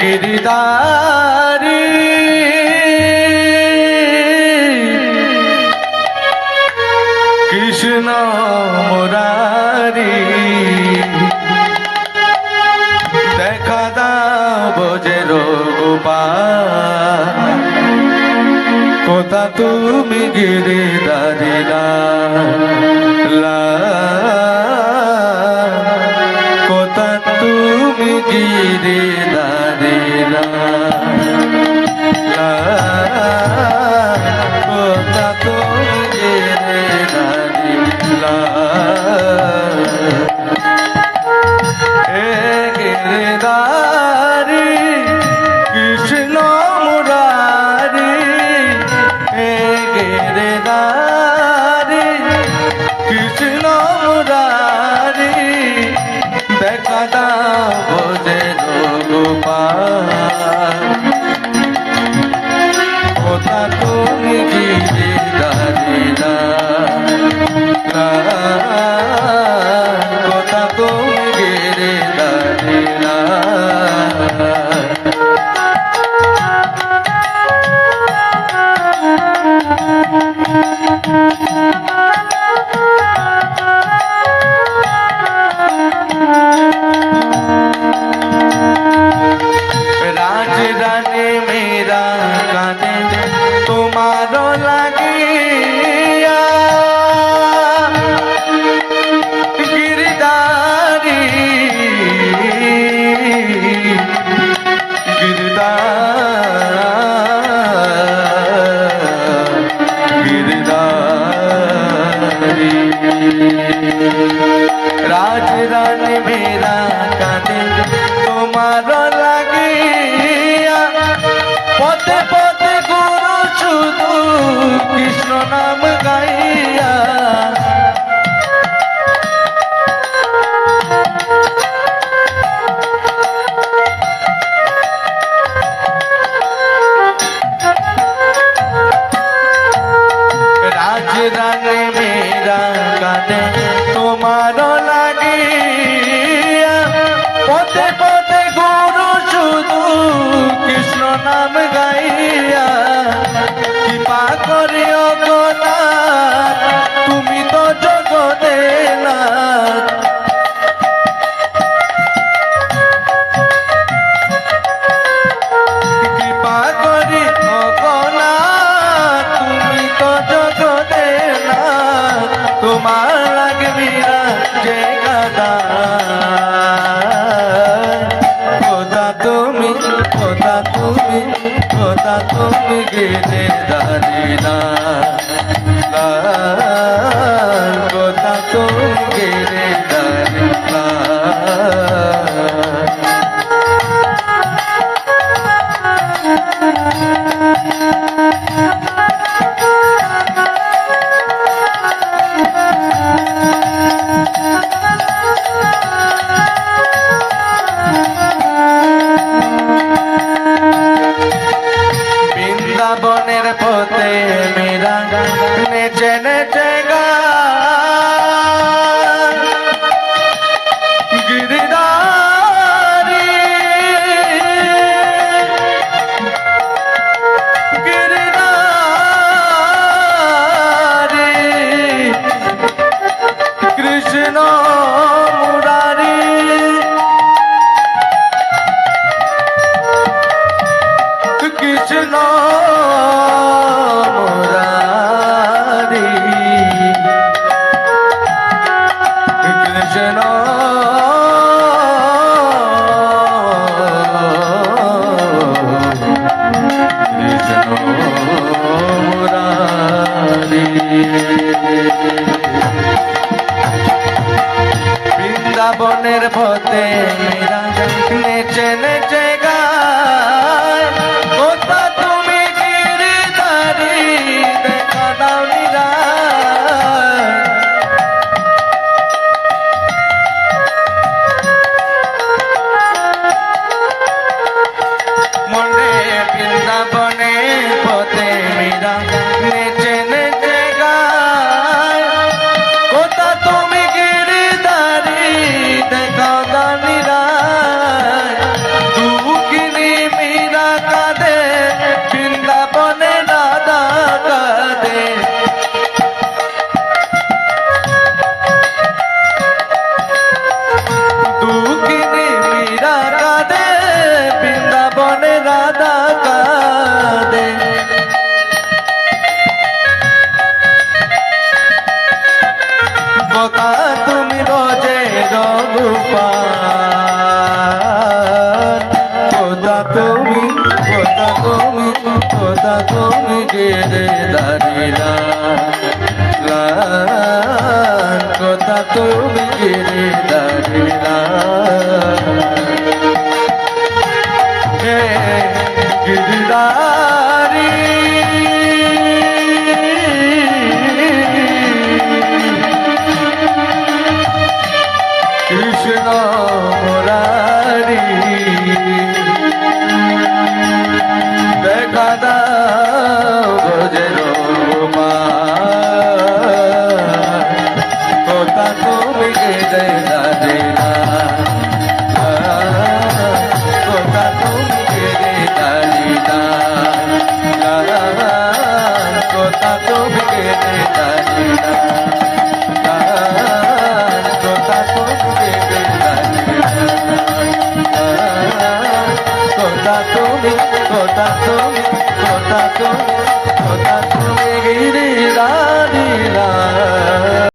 গিরিদারি কৃষ্ণ মুরারি। দেখা দাব যে কথা তুমি গিরির দাও পথে পথে গুরু শুধু কৃষ্ণ নাম গাইয়া। তোমার লাগিয়া পথে নাম গাইয়া যেতে জানে না কথা তো গেলে কৃষ্ণ পথে মেরা কথা তুমি বোঝে গোদা তুমি গোদা তুমি গোদা তুমি যে দাঁড়িলা। গোদা তুমি গিয়ে কোথা তুমি কোথা তুমি কোথা তুমি কোথা তুমি গিরি দাদিলা